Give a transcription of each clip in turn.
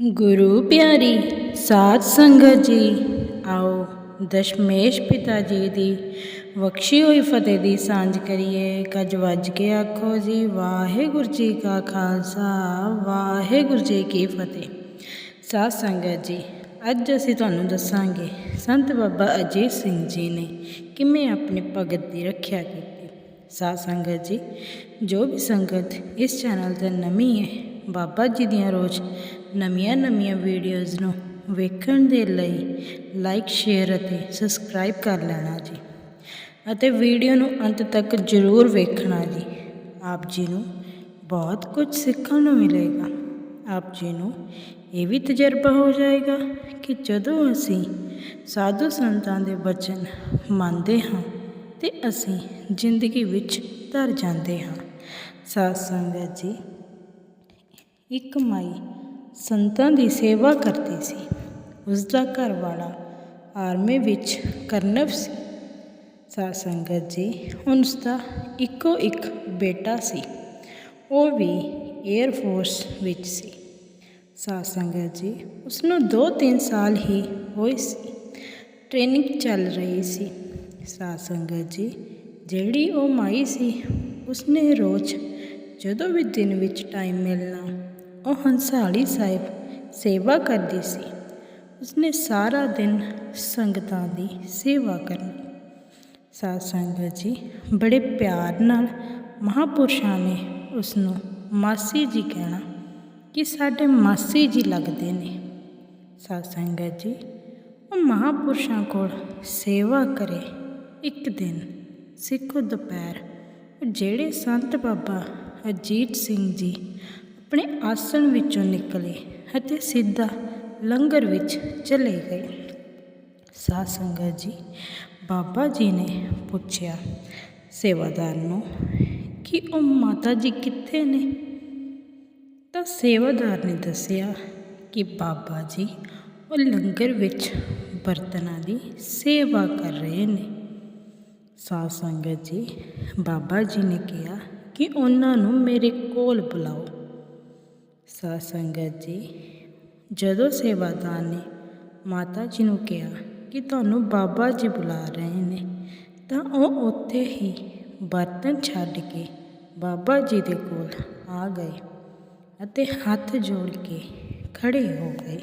ਗੁਰੂ ਪਿਆਰੀ ਸਾਧ ਸੰਗਤ ਜੀ, ਆਓ ਦਸ਼ਮੇਸ਼ ਪਿਤਾ ਜੀ ਦੀ ਬਖਸ਼ੀ ਹੋਈ ਫਤਿਹ ਦੀ ਸਾਂਝ ਕਰੀਏ। ਕੱਜ ਵੱਜ ਕੇ ਆਖੋ ਜੀ, ਵਾਹਿਗੁਰੂ ਜੀ ਕਾ ਖਾਲਸਾ, ਵਾਹਿਗੁਰੂ ਜੀ ਕੀ ਫਤਿਹ। ਸਾਧ ਸੰਗਤ ਜੀ, ਅੱਜ ਅਸੀਂ ਤੁਹਾਨੂੰ ਦੱਸਾਂਗੇ, ਸੰਤ ਬਾਬਾ ਅਜੀਤ ਸਿੰਘ ਜੀ ਨੇ ਕਿਵੇਂ ਆਪਣੇ ਭਗਤ ਦੀ ਰੱਖਿਆ ਕੀਤੀ। ਸਾਧ ਸੰਗਤ ਜੀ, ਜੋ ਵੀ ਸੰਗਤ ਇਸ ਚੈਨਲ ਤੇ ਨਵੀਂ ਹੈ, ਬਾਬਾ ਜੀ ਦੀਆਂ ਰੋਜ਼ ਨਵੀਆਂ ਨਵੀਆਂ ਵੀਡੀਓਜ਼ ਨੂੰ ਵੇਖਣ ਦੇ ਲਈ ਲਾਈਕ ਸ਼ੇਅਰ ਅਤੇ ਸਬਸਕ੍ਰਾਈਬ ਕਰ ਲੈਣਾ ਜੀ। ਅਤੇ ਵੀਡੀਓ ਨੂੰ ਅੰਤ ਤੱਕ ਜ਼ਰੂਰ ਵੇਖਣਾ ਜੀ। ਆਪ ਜੀ ਨੂੰ ਬਹੁਤ ਕੁਝ ਸਿੱਖਣ ਨੂੰ ਮਿਲੇਗਾ। ਆਪ ਜੀ ਨੂੰ ਇਹ ਵੀ ਤਜਰਬਾ ਹੋ ਜਾਏਗਾ ਕਿ ਜਦੋਂ ਅਸੀਂ ਸਾਧੂ ਸੰਤਾਂ ਦੇ ਬਚਨ ਮੰਨਦੇ ਹਾਂ ਤੇ ਅਸੀਂ ਜ਼ਿੰਦਗੀ ਵਿੱਚ ਧਰ ਜਾਂਦੇ ਹਾਂ। ਸਾਧ ਸੰਗਤ ਜੀ, ਇੱਕ ਮਾਈ ਸੰਤਾਂ ਦੀ ਸੇਵਾ ਕਰਦੀ ਸੀ। ਉਸ ਦਾ ਘਰ ਵਾਲਾ ਆਰਮੀ ਵਿੱਚ ਕਰਨਵ ਸੀ। ਸਾਧ ਸੰਗਤ ਜੀ ਉਸ ਦਾ ਇੱਕੋ ਇੱਕ ਬੇਟਾ ਸੀ। ਉਹ ਵੀ 에ਅਰ ਫੋਰਸ ਵਿੱਚ ਸੀ। ਸਾਧ ਸੰਗਤ ਜੀ ਉਸ ਨੂੰ 2-3 ਸਾਲ ਹੀ ਹੋਏ ਸੀ। ਟ੍ਰੇਨਿੰਗ ਚੱਲ ਰਹੀ ਸੀ। ਸਾਧ ਸੰਗਤ ਜੀ, ਜਿਹੜੀ ਉਹ ਮਾਈ ਸੀ, ਉਸਨੇ ਰੋਜ਼ ਜਦੋਂ ਵੀ ਦਿਨ ਵਿੱਚ ਟਾਈਮ ਮਿਲਣਾ ਉਹ ਹੰਸਾਲੀ ਸਾਹਿਬ ਸੇਵਾ ਕਰਦੀ ਸੀ। ਉਸਨੇ ਸਾਰਾ ਦਿਨ ਸੰਗਤਾਂ ਦੀ ਸੇਵਾ ਕਰਨੀ। ਸਾਧ ਸੰਗਤ ਜੀ, ਬੜੇ ਪਿਆਰ ਨਾਲ ਮਹਾਪੁਰਸ਼ਾਂ ਨੇ ਉਸ ਨੂੰ ਮਾਸੀ ਜੀ ਕਹਿਣਾ ਕਿ ਸਾਡੇ ਮਾਸੀ ਜੀ ਲੱਗਦੇ ਨੇ। ਸਾਧ ਸੰਗਤ ਜੀ, ਉਹ ਮਹਾਪੁਰਸ਼ਾਂ ਕੋਲ ਸੇਵਾ ਕਰੇ ਇੱਕ ਦਿਨ, ਸਿੱਖੋ ਦੁਪਹਿਰ। ਜਿਹੜੇ ਸੰਤ ਬਾਬਾ ਅਜੀਤ ਸਿੰਘ ਜੀ ਆਪਣੇ ਆਸਣ ਵਿੱਚੋਂ ਨਿਕਲੇ ਅਤੇ ਸਿੱਧਾ ਲੰਗਰ ਵਿੱਚ ਚਲੇ ਗਏ। ਸਾਧ ਸੰਗਤ ਜੀ, ਬਾਬਾ ਜੀ ਨੇ ਪੁੱਛਿਆ, ਸੇਵਾਦਾਰ ਨੂੰ, ਕਿ ਉਹ ਮਾਤਾ ਜੀ ਕਿੱਥੇ ਨੇ? ਤਾਂ ਸੇਵਾਦਾਰ ਨੇ ਦੱਸਿਆ ਕਿ ਬਾਬਾ ਜੀ ਉਹ ਲੰਗਰ ਵਿੱਚ ਬਰਤਨਾਂ ਦੀ ਸੇਵਾ ਕਰ ਰਹੇ ਨੇ। ਸਾਧ ਸੰਗਤ ਜੀ, ਬਾਬਾ ਜੀ ਨੇ ਕਿਹਾ ਕਿ ਉਹਨਾਂ ਨੂੰ ਮੇਰੇ ਕੋਲ ਬੁਲਾਓ। ਸਾਧ ਸੰਗਤ ਜੀ, ਜਦੋਂ ਸੇਵਾਦਾਰ ਨੇ ਮਾਤਾ ਜੀ ਨੂੰ ਕਿਹਾ ਕਿ ਤੁਹਾਨੂੰ ਬਾਬਾ ਜੀ ਬੁਲਾ ਰਹੇ ਨੇ, ਤਾਂ ਉਹ ਉੱਥੇ ਹੀ ਬਰਤਨ ਛੱਡ ਕੇ ਬਾਬਾ ਜੀ ਦੇ ਕੋਲ ਆ ਗਏ ਅਤੇ ਹੱਥ ਜੋੜ ਕੇ ਖੜੇ ਹੋ ਗਏ।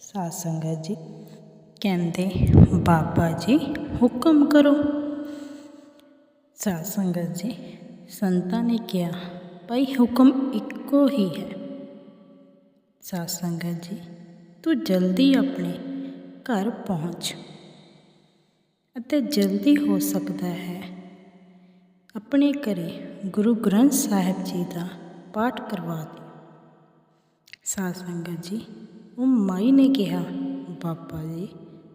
ਸਾਧ ਸੰਗਤ ਜੀ ਕਹਿੰਦੇ, ਬਾਬਾ ਜੀ, ਹੁਕਮ ਕਰੋ। ਸਾਧ ਸੰਗਤ ਜੀ ਸੰਤਾਂ ਨੇ ਕਿਹਾ ਭਾਈ ਹੁਕਮ ਇੱਕੋ ਹੀ ਹੈ। ਸਾਧ ਸੰਗਤ ਜੀ, ਤੂੰ ਜਲਦੀ ਆਪਣੇ ਘਰ ਪਹੁੰਚ ਅਤੇ ਜਲਦੀ ਹੋ ਸਕਦਾ ਹੈ। ਆਪਣੇ ਘਰੇ ਗੁਰੂ ਗ੍ਰੰਥ ਸਾਹਿਬ ਜੀ ਦਾ ਪਾਠ ਕਰਵਾ ਦੇ। ਸਾਧ ਸੰਗਤ ਜੀ, ਉਹ ਮਾਈ ਨੇ ਕਿਹਾ, ਬਾਬਾ ਜੀ,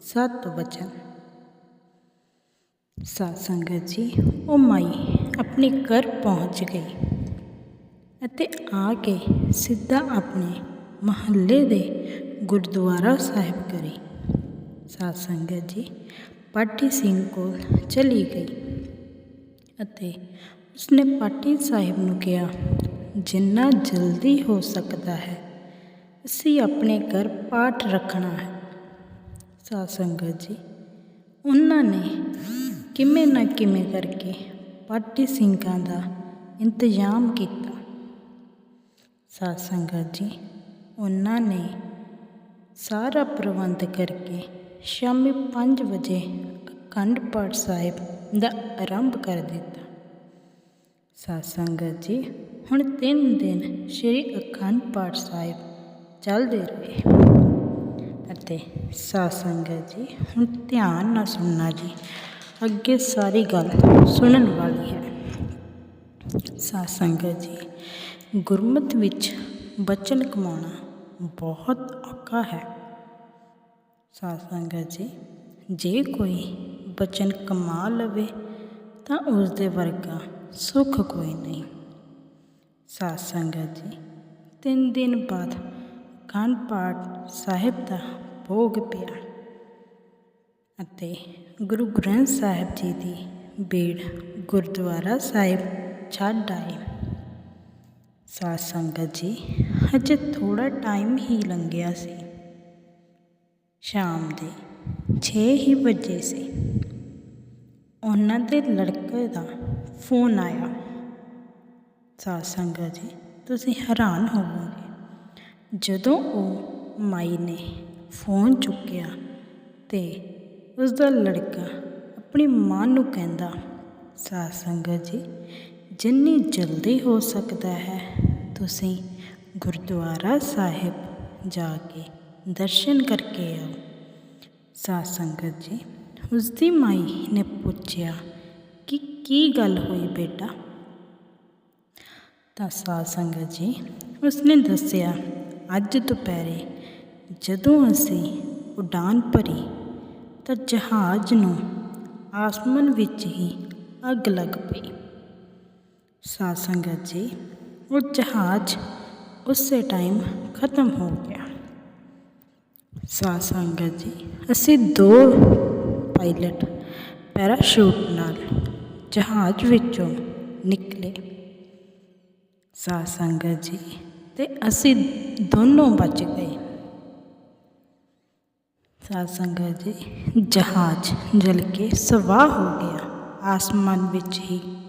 ਸਤ ਵਚਨ ਸਾਧ ਸੰਗਤ ਜੀ, ਉਹ ਮਾਈ ਆਪਣੇ ਘਰ ਪਹੁੰਚ ਗਈ। ਅਤੇ ਆ ਕੇ ਸਿੱਧਾ ਆਪਣੇ ਮਹੱਲੇ ਦੇ ਗੁਰਦੁਆਰਾ ਸਾਹਿਬ ਕਰੀ। ਸਾਧ ਸੰਗਤ ਜੀ, ਪਾਟੀ ਸਿੰਘ ਕੋਲ ਚਲੀ ਗਈ ਅਤੇ ਉਸਨੇ ਪਾਟੀ ਸਾਹਿਬ ਨੂੰ ਕਿਹਾ, ਜਿੰਨਾ ਜਲਦੀ ਹੋ ਸਕਦਾ ਹੈ, ਅਸੀਂ ਆਪਣੇ ਘਰ ਪਾਠ ਰੱਖਣਾ ਹੈ। ਸਾਧ ਸੰਗਤ ਜੀ, ਉਹਨਾਂ ਨੇ ਕਿਵੇਂ ਨਾ ਕਿਵੇਂ ਕਰਕੇ ਪਾਟੀ ਸਿੰਘਾਂ ਦਾ ਇੰਤਜ਼ਾਮ ਕੀਤਾ। ਸਾਧ ਸੰਗਤ ਜੀ, ਉਹਨਾਂ ਨੇ ਸਾਰਾ ਪ੍ਰਬੰਧ ਕਰਕੇ ਸ਼ਾਮੀ 5 ਵਜੇ ਅਖੰਡ ਪਾਠ ਸਾਹਿਬ ਦਾ ਆਰੰਭ ਕਰ ਦਿੱਤਾ। ਸਾਧ ਸੰਗਤ ਜੀ, ਹੁਣ 3 ਦਿਨ ਸ਼੍ਰੀ ਅਖੰਡ ਪਾਠ ਸਾਹਿਬ ਚੱਲਦੇ ਰਹੇ। ਅਤੇ ਸਾਧ ਸੰਗਤ ਜੀ, ਹੁਣ ਧਿਆਨ ਨਾਲ ਸੁਣਨਾ ਜੀ, ਅੱਗੇ ਸਾਰੀ ਗੱਲ ਸੁਣਨ ਵਾਲੀ ਹੈ। ਸਾਧ ਸੰਗਤ ਜੀ ਗੁਰਮਤ ਵਿੱਚ ਬਚਨ ਕਮਾਉਣਾ ਬਹੁਤ ਔਖਾ ਹੈ। ਸਾਧ ਸੰਗਤ ਜੀ, ਜੇ ਕੋਈ ਬਚਨ ਕਮਾ ਲਵੇ ਤਾਂ ਉਸ ਦੇ ਵਰਗਾ ਸੁੱਖ ਕੋਈ ਨਹੀਂ। ਸਾਧ ਸੰਗਤ ਜੀ, ਤਿੰਨ ਦਿਨ ਬਾਅਦ ਅਖੰਡ ਪਾਠ ਸਾਹਿਬ ਦਾ ਭੋਗ ਪਿਆ ਅਤੇ ਗੁਰੂ ਗ੍ਰੰਥ ਸਾਹਿਬ ਜੀ ਦੀ ਬੇੜ ਗੁਰਦੁਆਰਾ ਸਾਹਿਬ ਛੱਡ ਆਏ। ਸਾਧ ਸੰਗਤ ਜੀ, ਹਜੇ ਥੋੜਾ ਟਾਈਮ ਹੀ ਲੰਘਿਆ ਸੀ। ਸ਼ਾਮ ਦੇ 6 ਹੀ ਵਜੇ ਸੀ। ਉਹਨਾਂ ਦੇ ਲੜਕੇ ਦਾ ਫੋਨ ਆਇਆ। ਸਾਧ ਸੰਗਤ ਜੀ, ਤੁਸੀਂ ਹੈਰਾਨ ਹੋਵੋਗੇ, ਜਦੋਂ ਉਹ ਮਾਈ ਨੇ ਫੋਨ ਚੁੱਕਿਆ ਤੇ ਉਸ ਦਾ ਲੜਕਾ ਆਪਣੀ ਮਾਂ ਨੂੰ ਕਹਿੰਦਾ, ਸਾਧ ਸੰਗਤ ਜੀ ਜਿੰਨੀ ਜਲਦੀ ਹੋ ਸਕਦਾ ਹੈ, ਤੁਸੀਂ ਗੁਰਦੁਆਰਾ ਸਾਹਿਬ ਜਾ ਕੇ ਦਰਸ਼ਨ ਕਰਕੇ ਆਓ। ਸਾਧ ਸੰਗਤ ਜੀ ਉਸ ਦੀ ਮਾਈ ਨੇ ਪੁੱਛਿਆ ਕਿ ਕੀ ਗੱਲ ਹੋਈ ਬੇਟਾ? ਤਾਂ ਸਾਧ ਸੰਗਤ ਜੀ, ਉਸਨੇ ਦੱਸਿਆ, ਅੱਜ ਦੁਪਹਿਰੇ ਜਦੋਂ ਅਸੀਂ ਉਡਾਨ ਭਰੀ ਤਾਂ ਜਹਾਜ਼ ਨੂੰ ਆਸਮਾਨ ਵਿੱਚ ਹੀ ਅੱਗ ਲੱਗ ਪਈ। ਸਾਧ ਸੰਗਤ ਜੀ, ਉਹ ਜਹਾਜ਼ ਉਸੇ ਟਾਈਮ ਖਤਮ ਹੋ ਗਿਆ। ਸਾਧ ਸੰਗਤ ਜੀ, ਅਸੀਂ ਦੋ ਪਾਇਲਟ ਪੈਰਾਸ਼ੂਟ ਨਾਲ ਜਹਾਜ਼ ਵਿੱਚੋਂ ਨਿਕਲੇ। ਸਾਧ ਸੰਗਤ ਜੀ, ਤੇ ਅਸੀਂ ਦੋਨੋਂ ਬਚ ਗਏ। ਸਾਧ ਸੰਗਤ ਜੀ, ਜਹਾਜ਼ ਜਲ ਕੇ ਸਵਾਹ ਹੋ ਗਿਆ। ਆਸਮਾਨ ਵਿੱਚ ਹੀ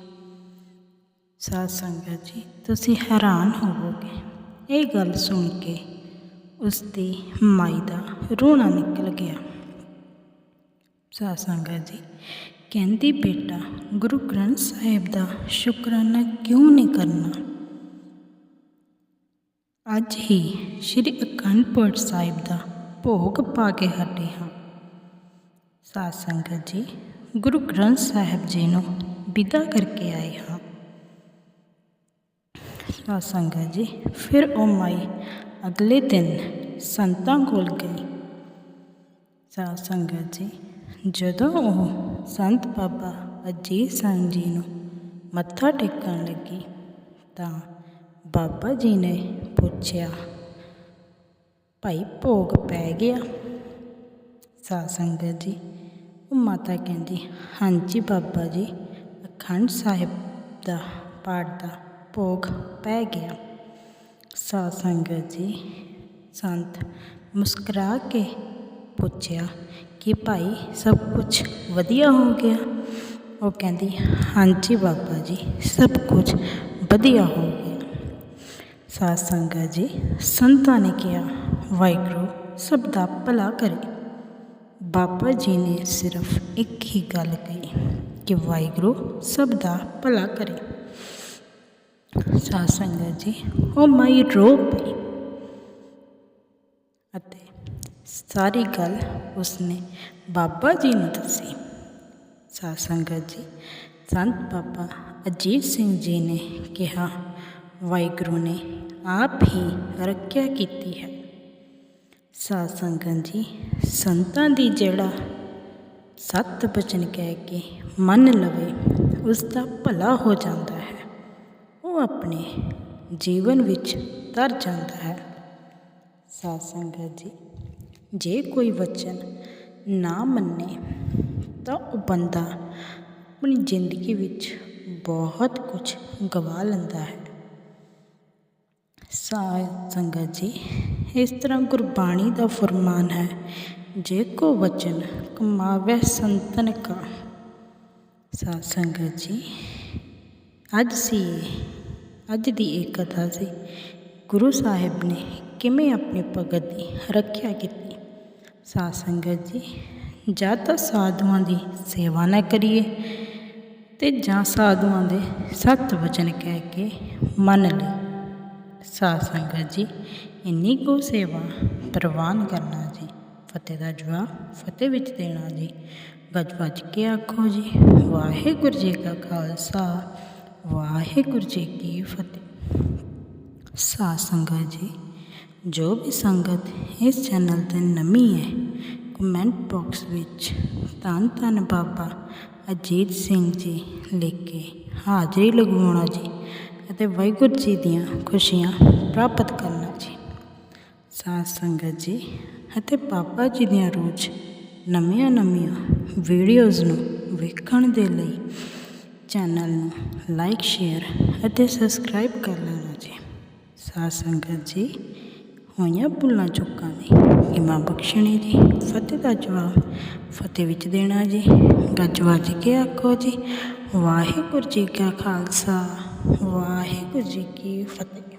ਸਾਧ ਸੰਗਤ ਜੀ, ਤੁਸੀਂ ਹੈਰਾਨ ਹੋਵੋਗੇ। ਇਹ ਗੱਲ ਸੁਣ ਕੇ ਉਸ ਦੀ ਮਾਈ ਦਾ ਰੋਣਾ ਨਿਕਲ ਗਿਆ। ਸਾਧ ਸੰਗਤ ਜੀ, ਕਹਿੰਦੀ, ਬੇਟਾ, ਗੁਰੂ ਗ੍ਰੰਥ ਸਾਹਿਬ ਦਾ ਸ਼ੁਕਰਾਨਾ ਕਿਉਂ ਨਹੀਂ ਕਰਨਾ? ਅੱਜ ਹੀ ਸ਼੍ਰੀ ਅਖੰਡ ਪਾਠ ਸਾਹਿਬ ਦਾ ਭੋਗ ਪਾ ਕੇ ਹਟੇ ਹਾਂ। ਸਾਧ ਸੰਗਤ ਜੀ, ਗੁਰੂ ਗ੍ਰੰਥ ਸਾਹਿਬ ਜੀ ਨੂੰ ਵਿਦਾ ਕਰਕੇ ਆਏ ਹਾਂ। ਸਾਧ ਸੰਗਤ ਜੀ। ਫਿਰ ਉਹ ਮਾਈ ਅਗਲੇ ਦਿਨ ਸੰਤਾਂ ਕੋਲ ਗਈ। ਸਾਧ ਸੰਗਤ ਜੀ। ਜਦੋਂ ਉਹ ਸੰਤ ਬਾਬਾ ਅਜੀਤ ਸਿੰਘ ਜੀ ਨੂੰ ਮੱਥਾ ਟੇਕਣ ਲੱਗੀ ਤਾਂ ਬਾਬਾ ਜੀ ਨੇ ਪੁੱਛਿਆ, ਭਾਈ, ਭੋਗ ਪੈ ਗਿਆ? ਸਾਧ ਸੰਗਤ ਜੀ। ਉਹ ਮਾਤਾ ਕਹਿੰਦੀ, ਹਾਂਜੀ ਬਾਬਾ ਜੀ, ਅਖੰਡ ਸਾਹਿਬ ਦਾ ਪਾਠ ਦਾ ਭੋਗ ਪੈ ਗਿਆ। ਸਾਧ ਸੰਗਤ ਜੀ, ਸੰਤ ਮੁਸਕਰਾ ਕੇ ਪੁੱਛਿਆ ਕਿ ਭਾਈ ਸਭ ਕੁਝ ਵਧੀਆ ਹੋ ਗਿਆ? ਉਹ ਕਹਿੰਦੀ, ਹਾਂਜੀ ਬਾਬਾ ਜੀ, ਸਭ ਕੁਝ ਵਧੀਆ ਹੋ ਗਿਆ। ਸਾਧ ਸੰਗਤ ਜੀ, ਸੰਤਾਂ ਨੇ ਕਿਹਾ, ਵਾਹਿਗੁਰੂ ਸਭ ਦਾ ਭਲਾ ਕਰੇ। ਬਾਬਾ ਜੀ ਨੇ ਸਿਰਫ ਇੱਕ ਹੀ ਗੱਲ ਕਹੀ ਕਿ ਵਾਹਿਗੁਰੂ ਸਭ ਦਾ ਭਲਾ ਕਰੇ। ਸਾਧ ਸੰਗਤ ਜੀ, ਉਹ ਮਾਈ ਰੋ ਪਈ। ਅਤੇ ਸਾਰੀ ਗੱਲ ਉਸਨੇ ਬਾਬਾ ਜੀ ਨੂੰ ਦੱਸੀ। ਸਾਧ ਸੰਗਤ ਜੀ, ਸੰਤ ਬਾਬਾ ਅਜੀਤ ਸਿੰਘ ਜੀ ਨੇ ਕਿਹਾ, ਵਾਹਿਗੁਰੂ ਨੇ ਆਪ ਹੀ ਰੱਖਿਆ ਕੀਤੀ ਹੈ। ਸਾਧ ਸੰਗਤ ਜੀ, ਸੰਤਾਂ ਦੀ ਜਿਹੜਾ ਸਤ ਬਚਨ ਕਹਿ ਕੇ ਮੰਨ ਲਵੇ ਉਸ ਦਾ ਭਲਾ ਹੋ ਜਾਂਦਾ ਹੈ। ਆਪਣੇ ਜੀਵਨ ਵਿੱਚ ਤਰ ਜਾਂਦਾ ਹੈ। ਸਾਧ ਸੰਗਤ ਜੀ, ਜੇ ਕੋਈ ਵਚਨ ਨਾ ਮੰਨੇ ਤਾਂ ਉਹ ਬੰਦਾ ਆਪਣੀ ਜ਼ਿੰਦਗੀ ਵਿੱਚ ਬਹੁਤ ਕੁਝ ਗਵਾ ਲੈਂਦਾ ਹੈ। ਸਾਧ ਸੰਗਤ ਜੀ, ਇਸ ਤਰ੍ਹਾਂ ਗੁਰਬਾਣੀ ਦਾ ਫਰਮਾਨ ਹੈ, ਜੇ ਕੋ ਵਚਨ ਕਮਾਵੇ ਸੰਤਨ ਕਾ। ਸਾਧ ਸੰਗਤ ਜੀ, ਅੱਜ ਸੀ ਅੱਜ ਦੀ ਇਹ ਕਥਾ ਸੀ। ਗੁਰੂ ਸਾਹਿਬ ਨੇ ਕਿਵੇਂ ਆਪਣੇ ਭਗਤ ਦੀ ਰੱਖਿਆ ਕੀਤੀ? ਸਾਧ ਸੰਗਤ ਜੀ, ਜਾਂ ਤਾਂ ਸਾਧੂਆਂ ਦੀ ਸੇਵਾ ਨਾ ਕਰੀਏ ਤੇ ਜਾਂ ਸਾਧੂਆਂ ਦੇ ਸਤ ਵਚਨ ਕਹਿ ਕੇ ਮੰਨ ਲਈ ਸਾਧ ਸੰਗਤ ਜੀ, ਇੰਨੀ ਕੋ ਸੇਵਾ ਪ੍ਰਵਾਨ ਕਰਨਾ ਜੀ, ਫਤਿਹ ਦਾ ਜਵਾਬ ਫਤਿਹ ਵਿੱਚ ਦੇਣਾ ਜੀ। ਗੱਜ ਵੱਜ ਕੇ ਆਖੋ ਜੀ, ਵਾਹਿਗੁਰੂ ਜੀ ਕਾ ਖਾਲਸਾ ਵਾਹਿਗੁਰੂ ਜੀ ਕੀ ਫਤਿਹ। ਸਾਧ ਸੰਗਤ ਜੀ, ਜੋ ਵੀ ਸੰਗਤ ਇਸ ਚੈਨਲ ਤੇ ਨਵੀਂ ਹੈ ਕਮੈਂਟ ਬਾਕਸ ਵਿੱਚ ਧੰਨ ਧੰਨ ਬਾਬਾ ਅਜੀਤ ਸਿੰਘ ਜੀ ਲਿਖ ਕੇ ਹਾਜ਼ਰੀ ਲਗਵਾਉਣਾ ਜੀ ਅਤੇ ਵਾਹਿਗੁਰੂ ਜੀ ਦੀਆਂ ਖੁਸ਼ੀਆਂ ਪ੍ਰਾਪਤ ਕਰਨਾ ਜੀ। ਸਾਧ ਸੰਗਤ ਜੀ ਅਤੇ ਬਾਬਾ ਜੀ ਦੀਆਂ ਰੋਜ਼ ਨਵੀਆਂ ਨਵੀਆਂ ਵੀਡੀਓਜ਼ ਨੂੰ ਵੇਖਣ ਦੇ ਲਈ ਚੈਨਲ ਨੂੰ ਲਾਈਕ, ਸ਼ੇਅਰ ਅਤੇ ਸਬਸਕ੍ਰਾਈਬ ਕਰ ਲੈਣਾ ਜੀ। ਸਾਧ ਸੰਗਤ ਜੀ, ਹੋਈਆਂ ਭੁੱਲਾਂ ਚੁੱਕਾਂ ਦੀ ਇਮਾਂ ਬਖਸ਼ਣੀ ਜੀ। ਫਤਿਹ ਦਾ ਜਵਾਬ ਫਤਿਹ ਵਿੱਚ ਦੇਣਾ ਜੀ। ਗੱਜ ਵੱਜ ਕੇ ਆਖੋ ਜੀ, ਵਾਹਿਗੁਰੂ ਜੀ ਕਾ ਖਾਲਸਾ, ਵਾਹਿਗੁਰੂ ਜੀ ਕੀ ਫਤਿਹ।